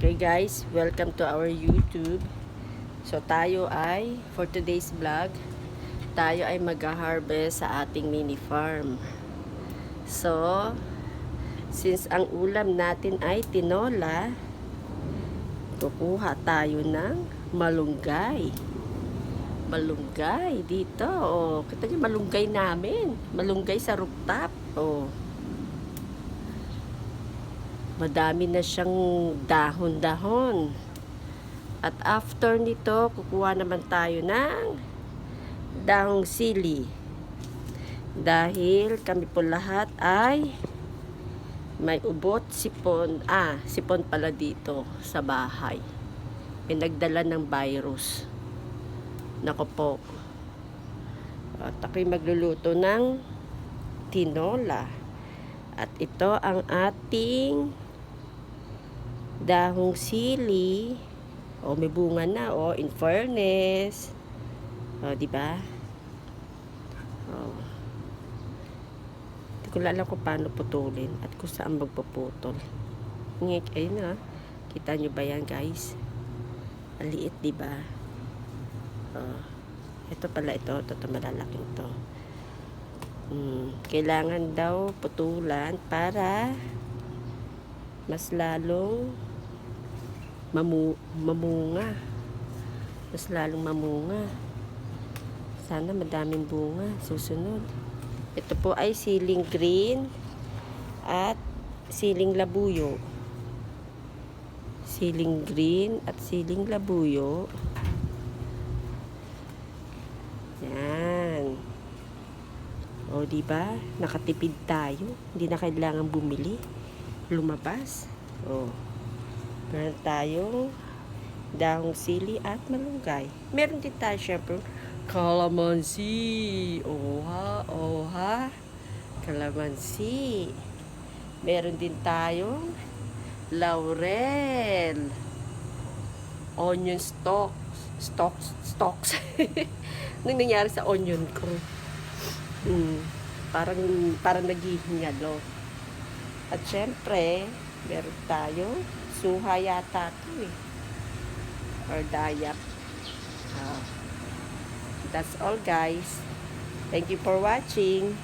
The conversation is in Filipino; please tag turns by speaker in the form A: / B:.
A: Okay guys, welcome to our YouTube. So tayo ay, for today's vlog, tayo ay mag-harvest sa ating mini farm. So, since ang ulam natin ay tinola, kukuha tayo ng malunggay. Malunggay dito. Oh, kita niyo malunggay namin. Malunggay sa rooftop. Oh. Madami na siyang dahon-dahon. At after nito, kukuha naman tayo ng dahong sili. Dahil kami po lahat ay may ubot sipon. Ah, sipon pala dito sa bahay. Pinagdala ng virus. Nako po. At ako'y magluluto ng tinola. At ito ang ating dahong sili. O, may bunga na. O, in fairness. O, di ba? O. Hindi ko alam kung paano putulin at kung saan magpuputol. Ngik, ayun na. Kita nyo ba yan, guys? Ang di ba? O. Ito pala ito. Ito, ito malalaking to. Hmm, kailangan daw putulan para mas lalong mamu mamunga. Mas lalong mamunga. Sana madaming bunga. Susunod. Ito po ay siling green at siling labuyo. Siling green at siling labuyo. Yan. O, di ba? Nakatipid tayo. Hindi na kailangan bumili. Lumabas. O. Meron tayong dahong sili at malunggay. Meron din tayo, syempre, calamansi. Oha, oha. Calamansi. Meron din tayong laurel. Onion stalks. Stalks. Stalks. Anong nangyari sa onion ko? Mm, parang parang naghihingalo. At syempre, meron tayo suha yata ito eh. Or dayak. Ah. that's all guys. Thank you for watching.